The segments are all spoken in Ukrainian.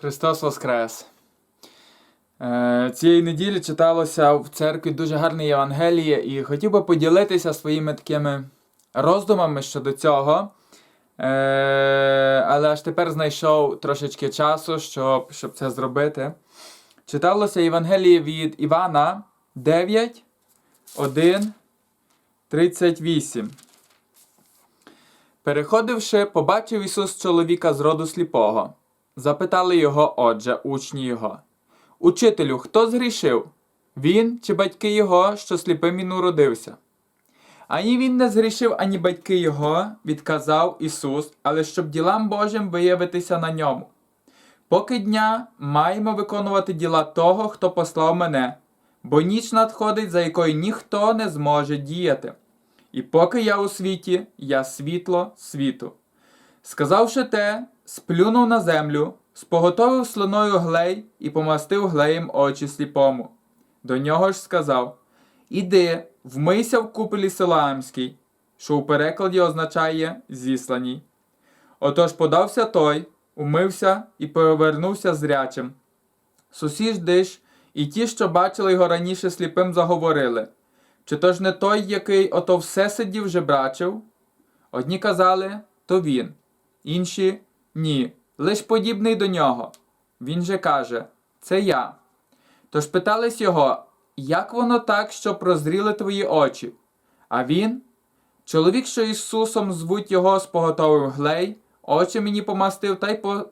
Христос Воскрес! Е, Цієї неділі читалося в церкві дуже гарне Євангеліє і хотів би поділитися своїми такими роздумами щодо цього. Е, Але аж тепер знайшов трошечки часу, щоб, щоб це зробити. Читалося Євангеліє від Івана 9, 1, 38. Переходивши, побачив Ісус чоловіка з роду сліпого. Запитали його, отже, учні його. Учителю, хто згрішив? Він чи батьки його, що сліпим він уродився? Ані він не згрішив, ані батьки його, відказав Ісус, але щоб ділам Божим виявитися на ньому. Поки дня маємо виконувати діла того, хто послав мене, бо ніч надходить, за якою ніхто не зможе діяти. І поки я у світі, я світло світу. Сказавши те, сплюнув на землю, споготовив слоною глей і помастив глеєм очі сліпому. До нього ж сказав: Іди, вмийся в купелі Силаамській, що у перекладі означає зісланій. Отож подався той, умився і повернувся зрячим. Сусіди ж і ті, що бачили його раніше сліпим, заговорили. Чи то ж не той, який ото все сидів жебрачив? Одні казали, то він, інші ні, лиш подібний до нього. Він же каже, це я. Тож питались його, як воно так, що прозріли твої очі? А він, чоловік, що Ісусом звуть його, споготовив глей, очі мені помастив та й, по...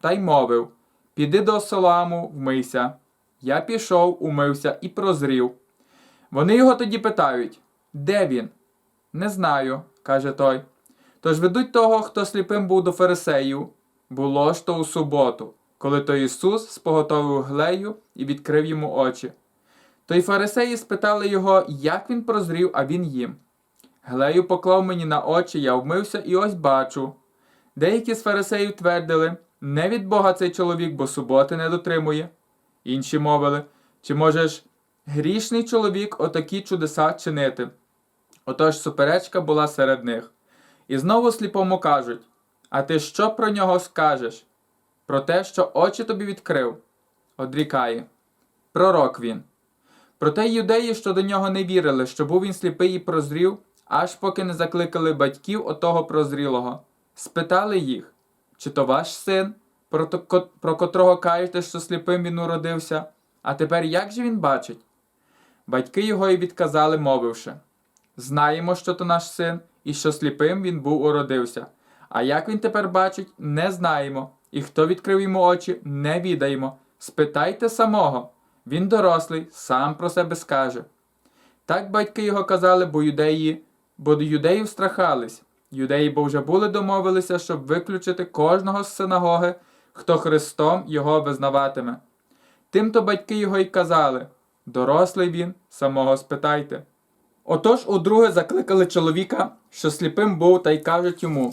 та й мовив: Піди до Соламу, вмийся. Я пішов, умився і прозрів. Вони його тоді питають, де він? Не знаю, каже той. Тож ведуть того, хто сліпим був до фарисеїв. Було ж то у суботу, коли той Ісус споготовив глею і відкрив йому очі. То й фарисеї спитали його, як він прозрів, а він їм. Глею поклав мені на очі, я вмився і ось бачу. Деякі з фарисеїв твердили, не від Бога цей чоловік, бо суботи не дотримує. Інші мовили, чи можеш грішний чоловік отакі чудеса чинити? Отож суперечка була серед них. І знову сліпому кажуть: А ти що про нього скажеш? Про те, що очі тобі відкрив? Одрікає. Пророк він. Проте юдеї, що до нього не вірили, що був він сліпий і прозрів, аж поки не закликали батьків отого прозрілого. Спитали їх, чи то ваш син, про, то, про котрого кажете, що сліпим він уродився, а тепер як же він бачить? Батьки його й відказали, мовивши Знаємо, що то наш син, і що сліпим він був уродився. А як він тепер бачить, не знаємо, і хто відкрив йому очі, не відаємо. Спитайте самого. Він дорослий, сам про себе скаже. Так батьки його казали, бо юдеї, бо юдеїв страхались. Юдеї бо вже були домовилися, щоб виключити кожного з синагоги, хто Христом його визнаватиме. Тимто батьки його й казали дорослий він, самого спитайте. Отож удруге закликали чоловіка, що сліпим був, та й кажуть йому: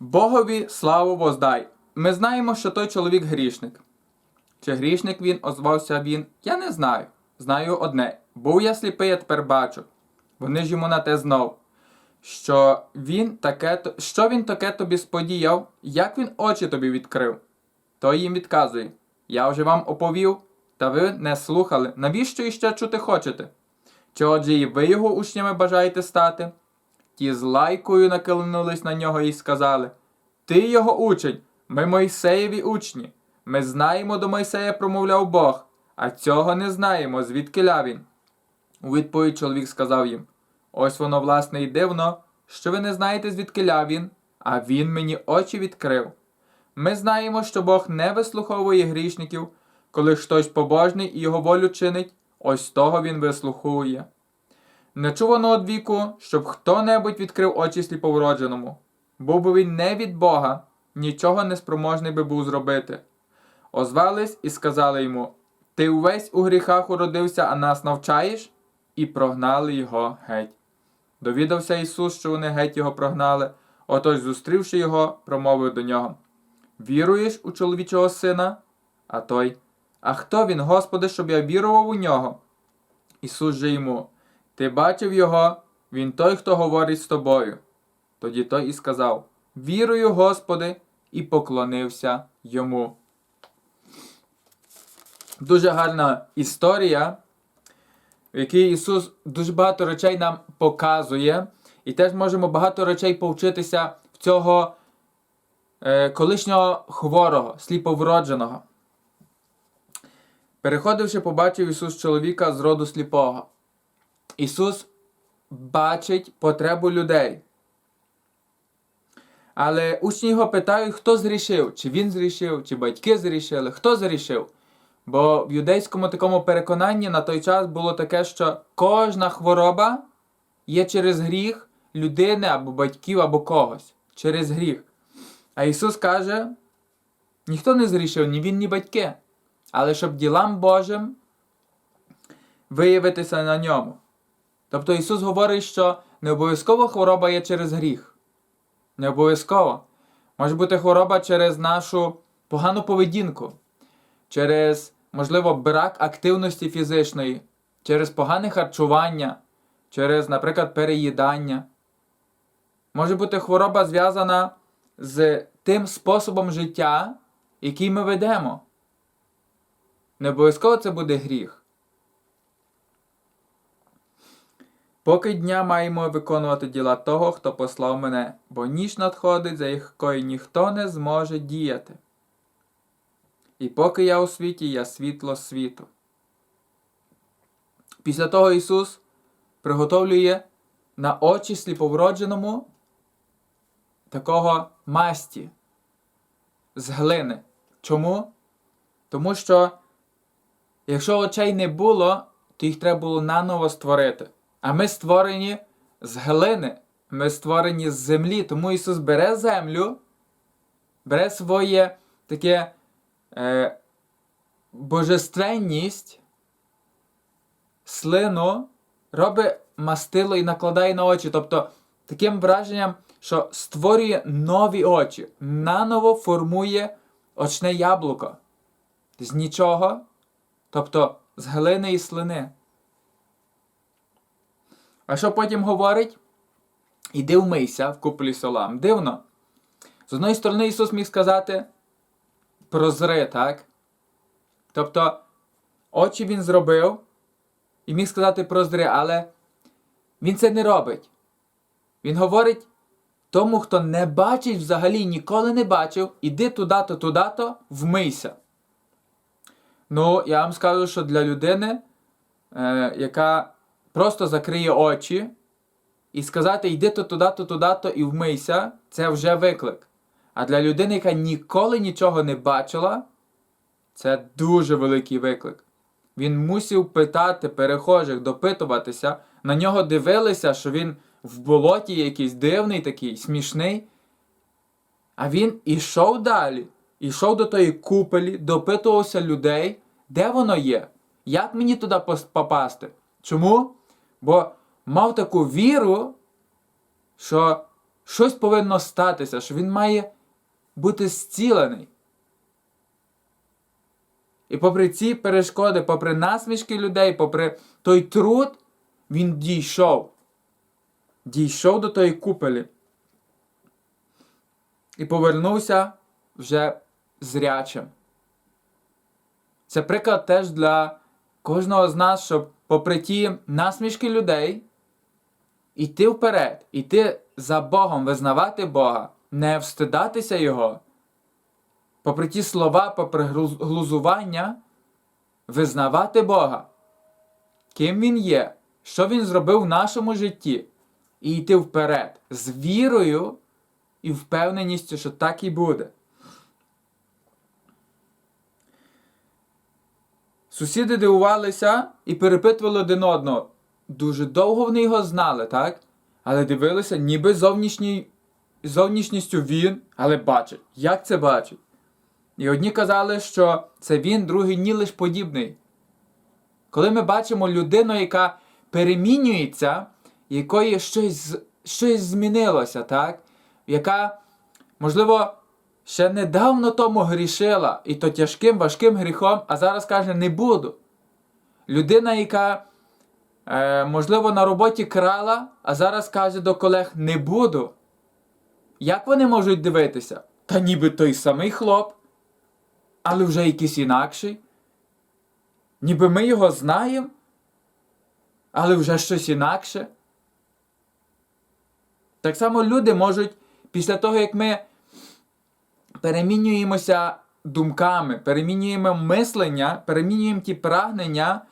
Богові славу воздай. Ми знаємо, що той чоловік грішник. Чи грішник він, озвався він, я не знаю. Знаю одне. Був я сліпий, а тепер бачу. Вони ж йому на те знов. Що він таке, що він таке тобі сподіяв, як він очі тобі відкрив? Той їм відказує: Я вже вам оповів, та ви не слухали. Навіщо іще чути хочете? Чи отже і ви його учнями бажаєте стати? Ті з лайкою накинулись на нього і сказали: Ти його учень, ми Мойсеєві учні. Ми знаємо, до Мойсея промовляв Бог, а цього не знаємо, звідки він. У відповідь чоловік сказав їм: Ось воно, власне, і дивно, що ви не знаєте, звідки він, а він мені очі відкрив. Ми знаємо, що Бог не вислуховує грішників, коли хтось побожний і його волю чинить, ось того він вислуховує. Не чувано од віку, щоб хто-небудь відкрив очі сліповродженому. Був би він не від Бога, нічого не спроможний би був зробити. Озвались і сказали йому: Ти увесь у гріхах уродився, а нас навчаєш? І прогнали його геть. Довідався Ісус, що вони геть його прогнали, отож, зустрівши його, промовив до нього: Віруєш у чоловічого сина? А той, А хто він, Господи, щоб я вірував у нього? Ісус же йому, Ти бачив його, він той, хто говорить з тобою. Тоді той і сказав: Вірую, Господи, і поклонився йому. Дуже гарна історія, в якій Ісус дуже багато речей нам показує, і теж можемо багато речей повчитися в цього е, колишнього хворого, сліповродженого. Переходивши, побачив Ісус чоловіка з роду сліпого. Ісус бачить потребу людей. Але учні його питають, хто зрішив, чи він зрішив, чи батьки зрішили, хто зрішив. Бо в юдейському такому переконанні на той час було таке, що кожна хвороба є через гріх людини або батьків, або когось. Через гріх. А Ісус каже: ніхто не зрішив, ні він, ні батьки. Але щоб ділам Божим виявитися на ньому. Тобто Ісус говорить, що не обов'язково хвороба є через гріх. Не обов'язково. Може бути хвороба через нашу погану поведінку, через, можливо, брак активності фізичної, через погане харчування, через, наприклад, переїдання. Може бути хвороба зв'язана з тим способом життя, який ми ведемо. Не обов'язково це буде гріх. Поки дня маємо виконувати діла того, хто послав мене, бо ніч надходить, за якою ніхто не зможе діяти. І поки я у світі, я світло світу. Після того Ісус приготовлює на очі сліповродженому такого масті з глини. Чому? Тому що якщо очей не було, то їх треба було наново створити. А ми створені з глини, ми створені з землі. Тому Ісус бере землю, бере своє таке е, божественність, слину, робить мастило і накладає на очі. Тобто таким враженням, що створює нові очі, наново формує очне яблуко. З нічого, тобто з глини і слини. А що потім говорить? Іди вмийся в куполі солам. Дивно. З одної сторони, Ісус міг сказати прозри, так? Тобто, очі Він зробив і міг сказати прозри, але Він це не робить. Він говорить тому, хто не бачить взагалі ніколи не бачив, іди туди-то, туди-то, вмийся. Ну, я вам скажу, що для людини, е, яка просто закриє очі і сказати йди то туди-то, туди-то і вмийся, це вже виклик. А для людини, яка ніколи нічого не бачила, це дуже великий виклик. Він мусив питати перехожих, допитуватися, на нього дивилися, що він в болоті якийсь дивний такий, смішний. А він ішов далі, ішов до тої купелі, допитувався людей, де воно є, як мені туди попасти. Чому? Бо мав таку віру, що щось повинно статися, що він має бути зцілений. І попри ці перешкоди, попри насмішки людей, попри той труд, він дійшов. Дійшов до тої купелі. І повернувся вже зрячим. Це приклад теж для кожного з нас, щоб попри ті насмішки людей, іти вперед, іти за Богом, визнавати Бога, не встидатися Його. Попри ті слова, попри глузування, визнавати Бога, ким Він є, що Він зробив в нашому житті, і йти вперед з вірою і впевненістю, що так і буде. Сусіди дивувалися і перепитували один одного. Дуже довго вони його знали, так? Але дивилися, ніби зовнішній, зовнішністю він, але бачить. Як це бачить? І одні казали, що це він, другі ні лиш подібний. Коли ми бачимо людину, яка перемінюється, якої щось, щось змінилося, так? яка, можливо, ще недавно тому грішила, і то тяжким, важким гріхом, а зараз каже, не буду. Людина, яка, е, можливо, на роботі крала, а зараз каже до колег не буду. Як вони можуть дивитися? Та ніби той самий хлоп, але вже якийсь інакший. Ніби ми його знаємо, але вже щось інакше. Так само люди можуть після того, як ми перемінюємося думками, перемінюємо мислення, перемінюємо ті прагнення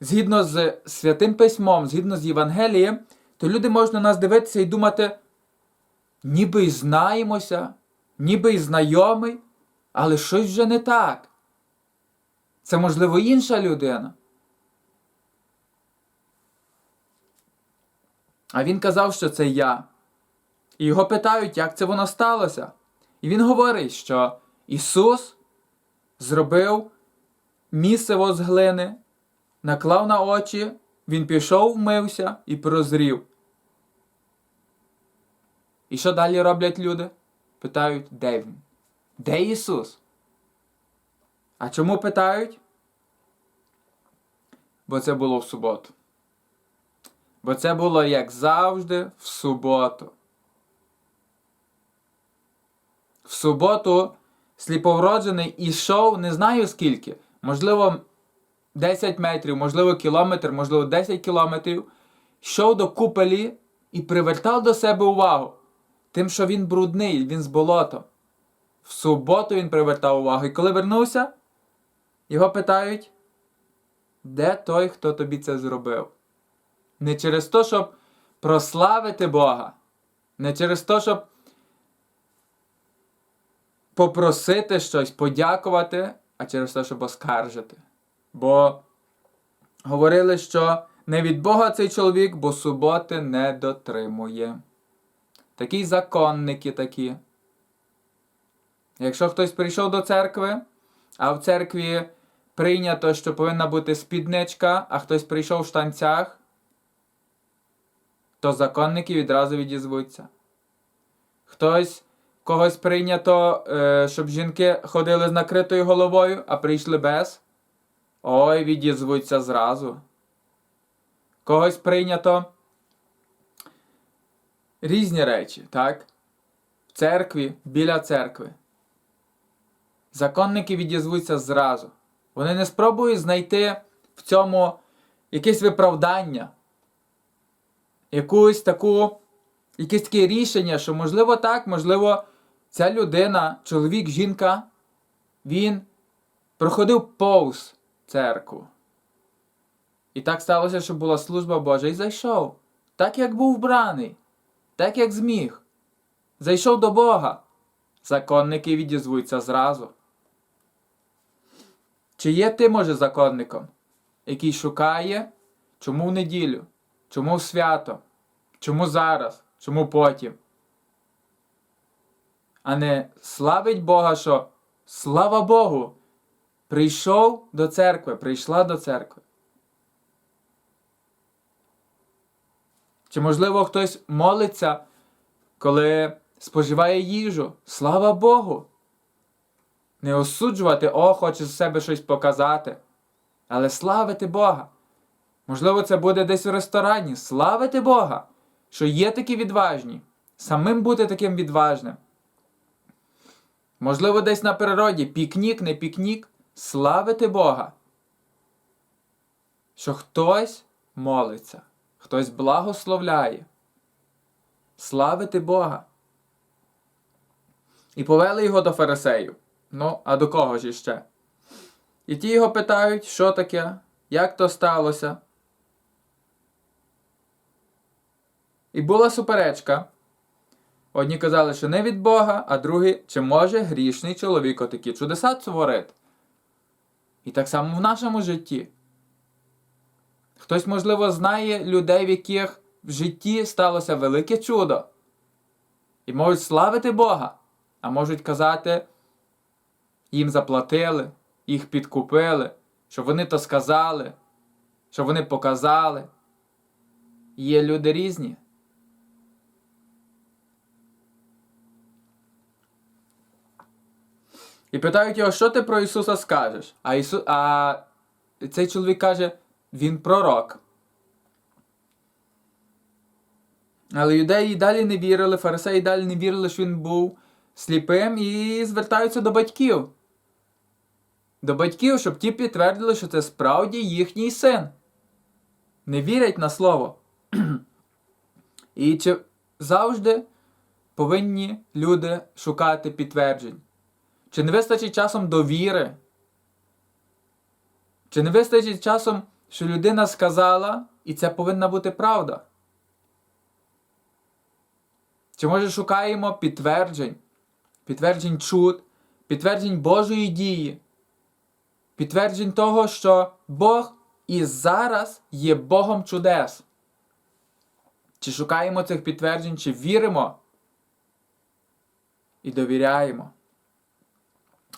згідно з Святим Письмом, згідно з Євангелієм, то люди можуть на нас дивитися і думати, ніби й знаємося, ніби й знайомий, але щось вже не так. Це, можливо, інша людина. А він казав, що це я. І його питають, як це воно сталося. І він говорить, що Ісус зробив місиво з глини, наклав на очі, він пішов, вмився і прозрів. І що далі роблять люди? Питають, де він? Де Ісус? А чому питають? Бо це було в суботу. Бо це було, як завжди, в суботу. В суботу сліповроджений ішов не знаю скільки, можливо, 10 метрів, можливо, кілометр, можливо, 10 кілометрів, йшов до купелі і привертав до себе увагу. Тим, що він брудний, він з болотом. В суботу він привертав увагу. І коли вернувся, його питають, де той, хто тобі це зробив? Не через те, щоб прославити Бога, не через те, щоб попросити щось, подякувати, а через те, щоб оскаржити. Бо говорили, що не від Бога цей чоловік, бо суботи не дотримує. Такі законники такі. Якщо хтось прийшов до церкви, а в церкві прийнято, що повинна бути спідничка, а хтось прийшов в штанцях, то законники відразу відізвуться. Хтось когось прийнято, е, щоб жінки ходили з накритою головою, а прийшли без. Ой, відізвуться зразу. Когось прийнято різні речі, так? В церкві, біля церкви. Законники відізвуться зразу. Вони не спробують знайти в цьому якесь виправдання, якусь таку, якесь таке рішення, що можливо так, можливо, ця людина, чоловік, жінка, він проходив повз церкву. І так сталося, що була служба Божа і зайшов. Так, як був вбраний, так, як зміг. Зайшов до Бога. Законники відізвуються зразу. Чи є ти, може, законником, який шукає, чому в неділю, чому в свято, чому зараз, чому потім? А не славить Бога, що слава Богу, прийшов до церкви, прийшла до церкви. Чи, можливо, хтось молиться, коли споживає їжу? Слава Богу! Не осуджувати, о, хоче з себе щось показати. Але славити Бога. Можливо, це буде десь в ресторані. Славити Бога, що є такі відважні. Самим бути таким відважним. Можливо, десь на природі пікнік, не пікнік. Славити Бога. Що хтось молиться, хтось благословляє. Славити Бога. І повели його до фарисеїв. Ну, а до кого ж іще? І ті його питають, що таке, як то сталося. І була суперечка. Одні казали, що не від Бога, а другі, чи може грішний чоловік отакі чудеса творити. І так само в нашому житті. Хтось, можливо, знає людей, в яких в житті сталося велике чудо. І можуть славити Бога, а можуть казати, їм заплатили, їх підкупили, що вони то сказали, що вони показали. Є люди різні. І питають його, що ти про Ісуса скажеш? А, Ісу... а цей чоловік каже, Він пророк. Але юдеї далі не вірили, фарисеї далі не вірили, що він був сліпим і звертаються до батьків. До батьків, щоб ті підтвердили, що це справді їхній син. Не вірять на слово. І чи завжди повинні люди шукати підтверджень? Чи не вистачить часом довіри? Чи не вистачить часом, що людина сказала, і це повинна бути правда? Чи може шукаємо підтверджень, підтверджень чуд, підтверджень Божої дії, підтверджень того, що Бог і зараз є Богом чудес? Чи шукаємо цих підтверджень, чи віримо і довіряємо?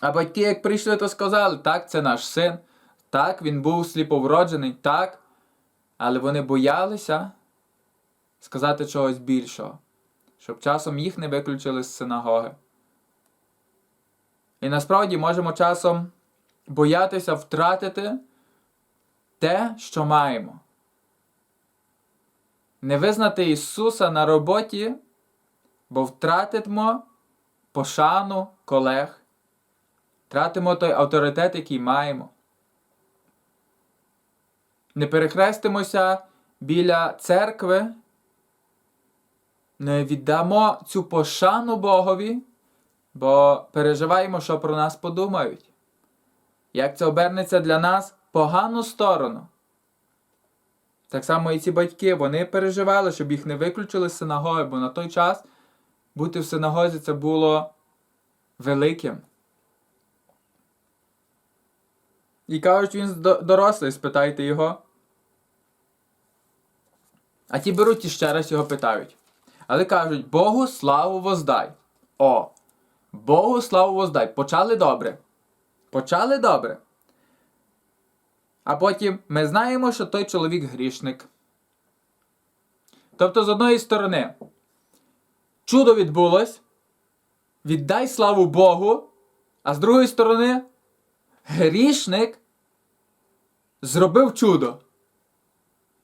А батьки, як прийшли, то сказали, так, це наш син, так, він був сліповроджений, так, але вони боялися сказати чогось більшого, щоб часом їх не виключили з синагоги. І насправді можемо часом боятися втратити те, що маємо. Не визнати Ісуса на роботі, бо втратимо пошану колег, втратимо той авторитет, який маємо. Не перехрестимося біля церкви, не віддамо цю пошану Богові, бо переживаємо, що про нас подумають. Як це обернеться для нас погану сторону. Так само і ці батьки, вони переживали, щоб їх не виключили з синагоги, бо на той час бути в синагозі це було великим. І кажуть, він дорослий, спитайте його. А ті беруть і ще раз його питають. Але кажуть, Богу славу воздай. О, Богу славу воздай. Почали добре. Почали добре. А потім ми знаємо, що той чоловік грішник. Тобто, з одної сторони, чудо відбулось, віддай славу Богу, а з другої сторони, грішник зробив чудо.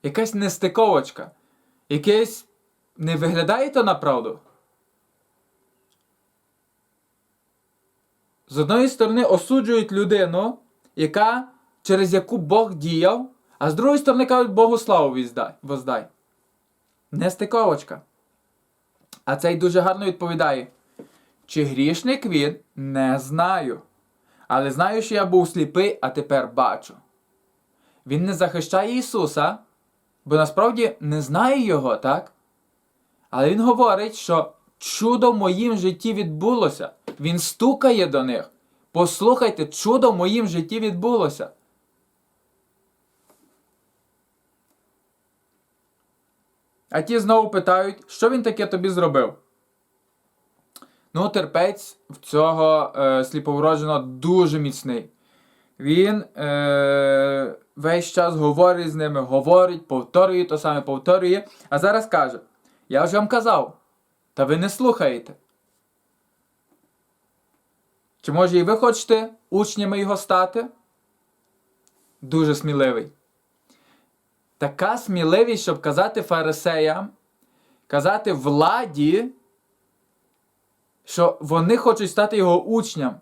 Якась нестиковочка. Якесь не виглядає то на правду. З одної сторони осуджують людину, яка, через яку Бог діяв, а з другої сторони кажуть Богу славу воздай. Нестиковочка. А цей дуже гарно відповідає: Чи грішник він? Не знаю. Але знаю, що я був сліпий, а тепер бачу. Він не захищає Ісуса, бо насправді не знає Його, так? Але Він говорить, що чудо в моїм житті відбулося. Він стукає до них. Послухайте, чудо в моїм житті відбулося. А ті знову питають, що він таке тобі зробив? Ну, терпець в цього е, сліповродженого дуже міцний. Він е, весь час говорить з ними, говорить, повторює, то саме повторює. А зараз каже: Я вже вам казав, та ви не слухаєте. Чи може і ви хочете учнями його стати? Дуже сміливий. Така сміливість, щоб казати фарисеям, казати владі, що вони хочуть стати його учням,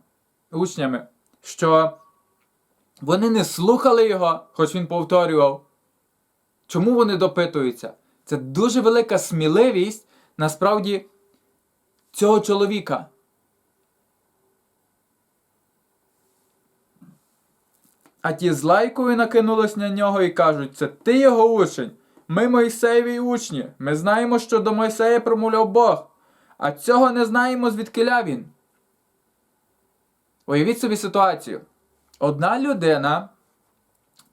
учнями, що вони не слухали його, хоч він повторював. Чому вони допитуються? Це дуже велика сміливість насправді цього чоловіка. А ті з лайкою накинулись на нього і кажуть, це ти його учень. Ми Мойсеєві учні. Ми знаємо, що до Мойсея промовляв Бог. А цього не знаємо, звідкиля він. Уявіть собі ситуацію. Одна людина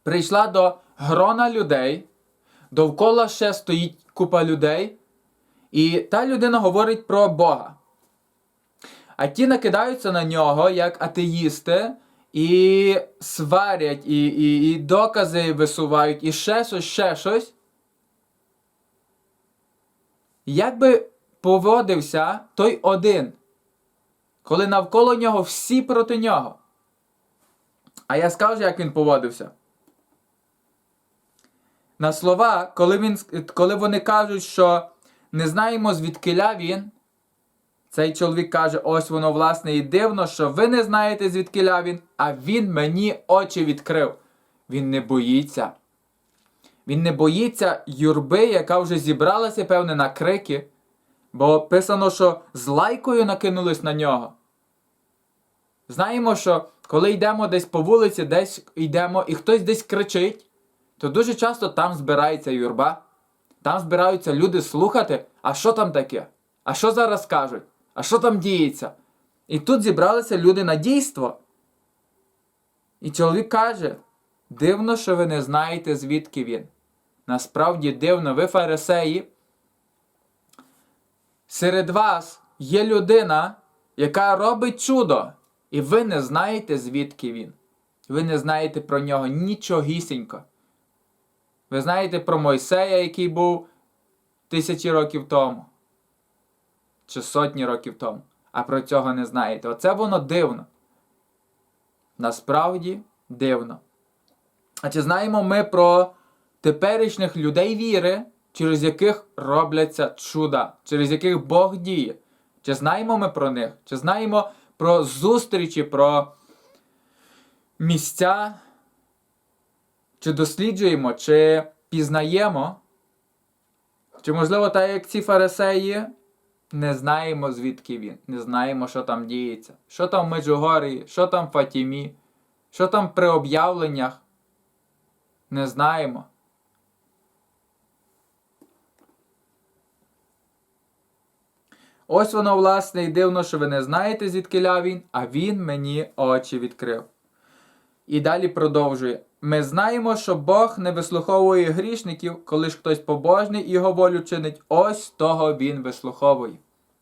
прийшла до грона людей, довкола ще стоїть купа людей, і та людина говорить про Бога. А ті накидаються на нього як атеїсти, і сварять, і, і, і докази висувають, і ще щось, ще щось. Як би поводився той один, коли навколо нього всі проти нього? А я скажу, як він поводився. На слова, коли, він, коли вони кажуть, що не знаємо, звідкиля він, Цей чоловік каже: ось воно, власне, і дивно, що ви не знаєте, звідки він, а він мені очі відкрив. Він не боїться. Він не боїться юрби, яка вже зібралася, певне, на крики, бо писано, що з лайкою накинулись на нього. Знаємо, що коли йдемо десь по вулиці, десь йдемо і хтось десь кричить, то дуже часто там збирається юрба. Там збираються люди слухати, а що там таке? А що зараз кажуть? А що там діється? І тут зібралися люди на дійство. І чоловік каже: дивно, що ви не знаєте, звідки він. Насправді дивно, ви фарисеї. Серед вас є людина, яка робить чудо, і ви не знаєте, звідки він. Ви не знаєте про нього нічогісінько. Ви знаєте про Мойсея, який був тисячі років тому, чи сотні років тому, а про цього не знаєте. Оце воно дивно. Насправді дивно. А чи знаємо ми про теперішніх людей віри, через яких робляться чуда, через яких Бог діє? Чи знаємо ми про них? Чи знаємо про зустрічі, про місця? Чи досліджуємо, чи пізнаємо? Чи, можливо, так як ці фарисеї, не знаємо, звідки він, не знаємо, що там діється, що там в Меджугорії, що там в Фатімі, що там при об'явленнях. Не знаємо. Ось воно, власне, і дивно, що ви не знаєте, звідки він, а він мені очі відкрив. І далі продовжує. Ми знаємо, що Бог не вислуховує грішників, коли ж хтось побожний і його волю чинить, ось того він вислуховує.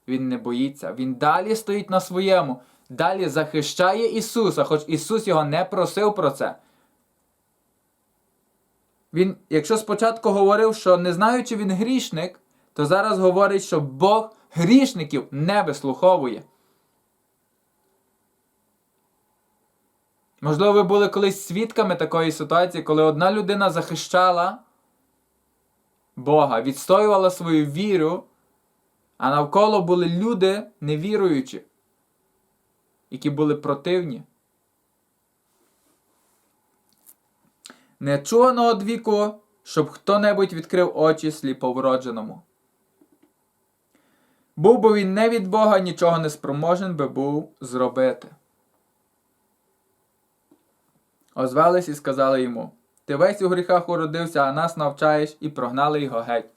Він не боїться, він далі стоїть на своєму, далі захищає Ісуса, хоч Ісус його не просив про це. Він, якщо спочатку говорив, що не знаючи він грішник, то зараз говорить, що Бог грішників не вислуховує. Можливо, ви були колись свідками такої ситуації, коли одна людина захищала Бога, відстоювала свою віру, а навколо були люди невіруючі, які були противні. Не віку, щоб хто-небудь відкрив очі сліповродженому. Був би він не від Бога, нічого не спроможен би був зробити. Озвались і сказали йому: Ти весь у гріхах уродився, а нас навчаєш, і прогнали його геть.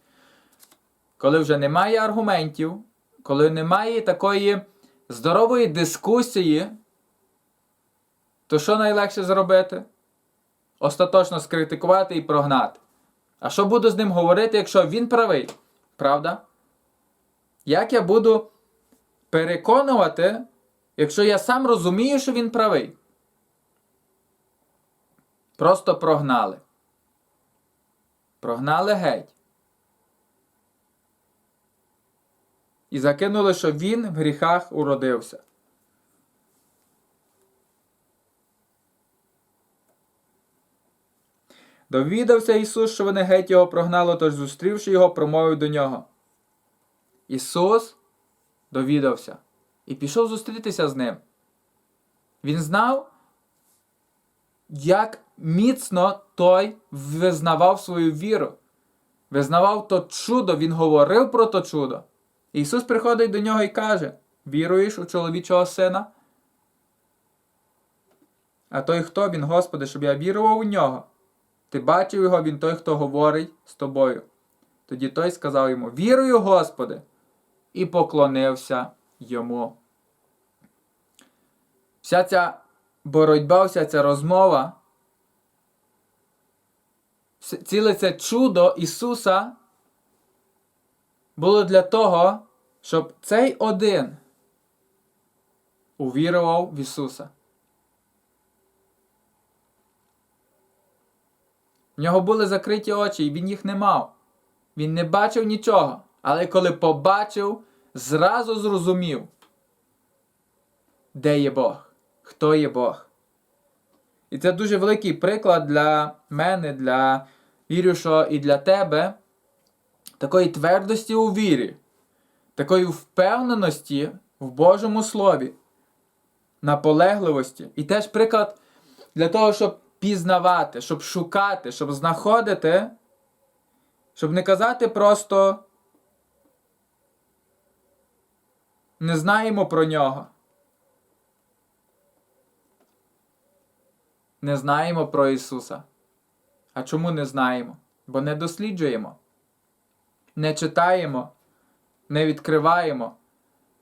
Коли вже немає аргументів, коли немає такої здорової дискусії, то що найлегше зробити? Остаточно скритикувати і прогнати. А що буду з ним говорити, якщо він правий? Правда? Як я буду переконувати, якщо я сам розумію, що він правий? Просто прогнали. Прогнали геть. І закинули, що він в гріхах уродився. Довідався Ісус, що вони геть його прогнали, тож зустрівши його, промовив до нього. Ісус довідався і пішов зустрітися з ним. Він знав, як міцно той визнавав свою віру, визнавав то чудо, він говорив про то чудо. Ісус приходить до нього і каже: Віруєш у чоловічого сина? А той хто він, Господи, щоб я вірував у нього? Ти бачив його, він той, хто говорить з тобою. Тоді той сказав йому: Вірую, Господи, і поклонився йому. Вся ця боротьба, вся ця розмова, ціле це чудо Ісуса було для того, щоб цей один увірував в Ісуса. В нього були закриті очі, і він їх не мав. Він не бачив нічого. Але коли побачив, зразу зрозумів, де є Бог, хто є Бог. І це дуже великий приклад для мене, для вірю, що і для тебе такої твердості у вірі, такої впевненості, в Божому Слові, наполегливості. І теж приклад для того, щоб пізнавати, щоб шукати, щоб знаходити, щоб не казати просто не знаємо про нього. Не знаємо про Ісуса. А чому не знаємо? Бо не досліджуємо, не читаємо, не відкриваємо,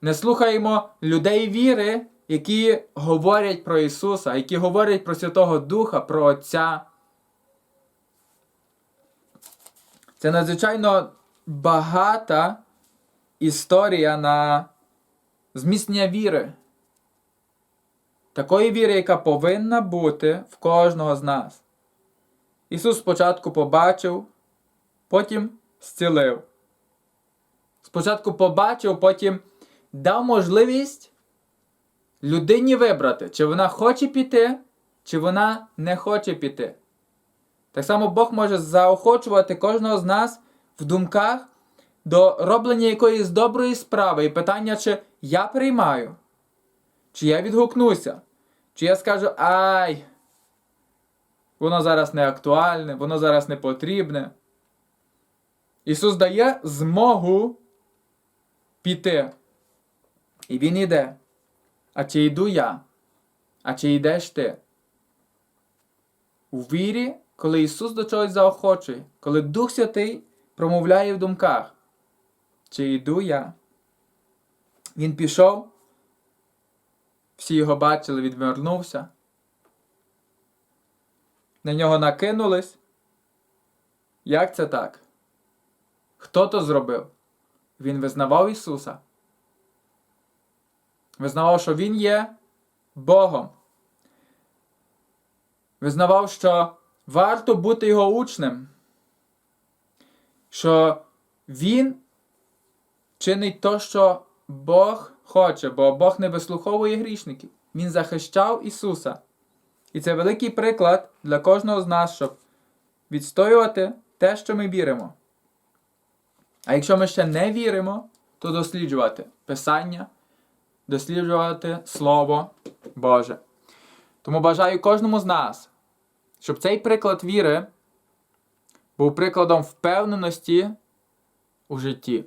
не слухаємо людей віри, які говорять про Ісуса, які говорять про Святого Духа, про Отця. Це надзвичайно багата історія на зміцнення віри. Такої віри, яка повинна бути в кожного з нас. Ісус спочатку побачив, потім зцілив. Спочатку побачив, потім дав можливість людині вибрати, чи вона хоче піти, чи вона не хоче піти. Так само Бог може заохочувати кожного з нас в думках до роблення якоїсь доброї справи і питання, чи я приймаю, чи я відгукнуся, чи я скажу ай, воно зараз не актуальне, воно зараз не потрібне. Ісус дає змогу піти. І Він іде. А чи йду я? А чи йдеш ти? У вірі, коли Ісус до чогось заохочує, коли Дух Святий промовляє в думках, чи йду я? Він пішов, всі його бачили, відвернувся. На нього накинулись. Як це так? Хто то зробив? Він визнавав Ісуса. Визнавав, що Він є Богом. Визнавав, що варто бути його учнем, що Він чинить то, що Бог хоче, бо Бог не вислуховує грішників. Він захищав Ісуса. І це великий приклад для кожного з нас, щоб відстоювати те, що ми віримо. А якщо ми ще не віримо, то досліджувати Писання, досліджувати Слово Боже. Тому бажаю кожному з нас, щоб цей приклад віри був прикладом впевненості у житті.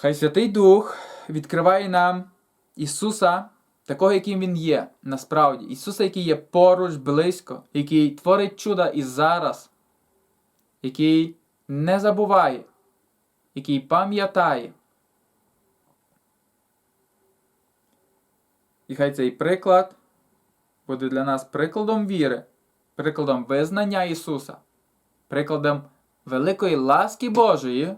Хай Святий Дух відкриває нам Ісуса, такого, яким Він є, насправді. Ісуса, який є поруч, близько, який творить чуда і зараз, який не забуває, який пам'ятає. І хай цей приклад буде для нас прикладом віри, прикладом визнання Ісуса, прикладом великої ласки Божої,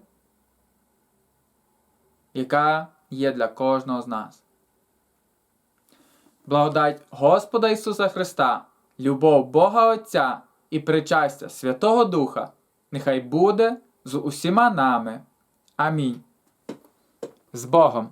яка є для кожного з нас. Благодать Господа Ісуса Христа, любов Бога Отця і причастя Святого Духа нехай буде з усіма нами. Амінь. З Богом!